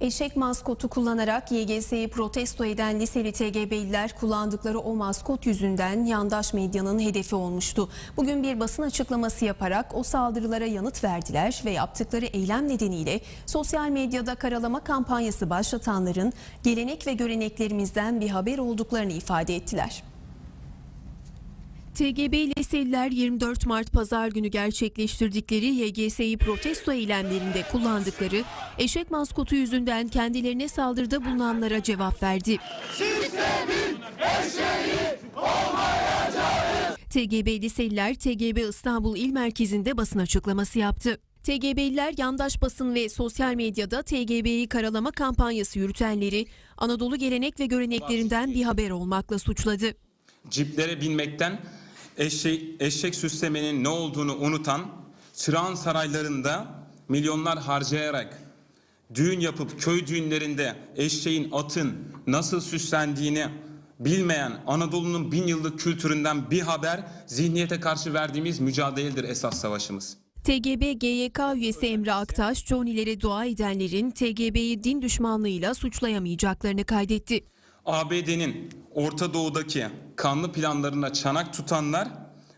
Eşek maskotu kullanarak YGS'yi protesto eden liseli TGB'liler kullandıkları o maskot yüzünden yandaş medyanın hedefi olmuştu. Bugün bir basın açıklaması yaparak o saldırılara yanıt verdiler ve yaptıkları eylem nedeniyle sosyal medyada karalama kampanyası başlatanların gelenek ve göreneklerimizden bir haber olduklarını ifade ettiler. TGB liseliler 24 Mart Pazar günü gerçekleştirdikleri YGS'yi protesto eylemlerinde kullandıkları eşek maskotu yüzünden kendilerine saldırıda bulunanlara cevap verdi. TGB liseliler TGB İstanbul İl Merkezi'nde basın açıklaması yaptı. TGB'liler yandaş basın ve sosyal medyada TGB'yi karalama kampanyası yürütenleri Anadolu gelenek ve göreneklerinden bir haber olmakla suçladı. ciplere binmekten eşek, eşek süslemenin ne olduğunu unutan, çırağan saraylarında milyonlar harcayarak düğün yapıp köy düğünlerinde eşeğin, atın nasıl süslendiğini bilmeyen Anadolu'nun bin yıllık kültüründen bir haber zihniyete karşı verdiğimiz mücadeledir esas savaşımız. TGB GYK üyesi Emre Aktaş, Johnny'lere dua edenlerin TGB'yi din düşmanlığıyla suçlayamayacaklarını kaydetti. ABD'nin Orta Doğu'daki kanlı planlarına çanak tutanlar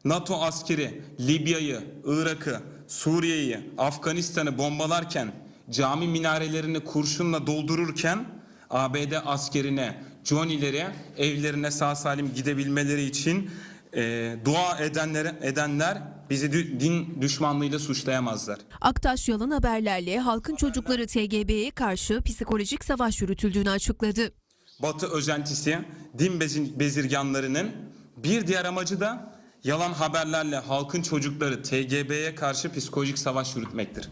NATO askeri Libya'yı, Irak'ı, Suriye'yi, Afganistan'ı bombalarken cami minarelerini kurşunla doldururken ABD askerine, Johnny'leri evlerine sağ salim gidebilmeleri için e, dua edenler, edenler bizi dü- din düşmanlığıyla suçlayamazlar. Aktaş yalan haberlerle halkın çocukları TGB'ye karşı psikolojik savaş yürütüldüğünü açıkladı. Batı özentisi din bezirganlarının bir diğer amacı da yalan haberlerle halkın çocukları TGB'ye karşı psikolojik savaş yürütmektir.